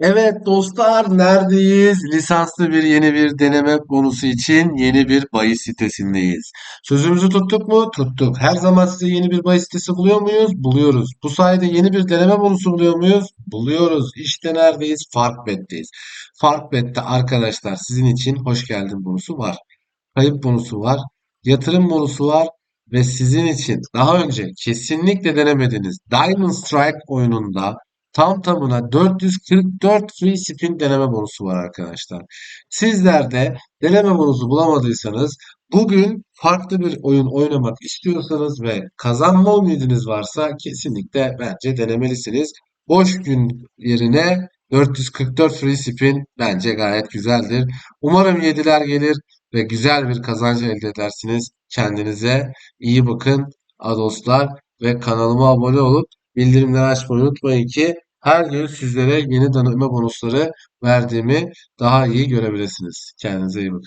Evet dostlar neredeyiz? Lisanslı bir yeni bir deneme bonusu için yeni bir bahis sitesindeyiz. Sözümüzü tuttuk mu? Tuttuk. Her zaman size yeni bir bahis sitesi buluyor muyuz? Buluyoruz. Bu sayede yeni bir deneme bonusu buluyor muyuz? Buluyoruz. İşte neredeyiz? Farkbet'teyiz. Farkbet'te arkadaşlar sizin için hoş geldin bonusu var. Kayıp bonusu var. Yatırım bonusu var. Ve sizin için daha önce kesinlikle denemediğiniz Diamond Strike oyununda tam tamına 444 free spin deneme bonusu var arkadaşlar. Sizler de deneme bonusu bulamadıysanız bugün farklı bir oyun oynamak istiyorsanız ve kazanma ümidiniz varsa kesinlikle bence denemelisiniz. Boş gün yerine 444 free spin bence gayet güzeldir. Umarım 7'ler gelir ve güzel bir kazanç elde edersiniz. Kendinize iyi bakın dostlar ve kanalıma abone olup bildirimleri açmayı unutmayın ki her gün sizlere yeni deneme bonusları verdiğimi daha iyi görebilirsiniz. Kendinize iyi bakın.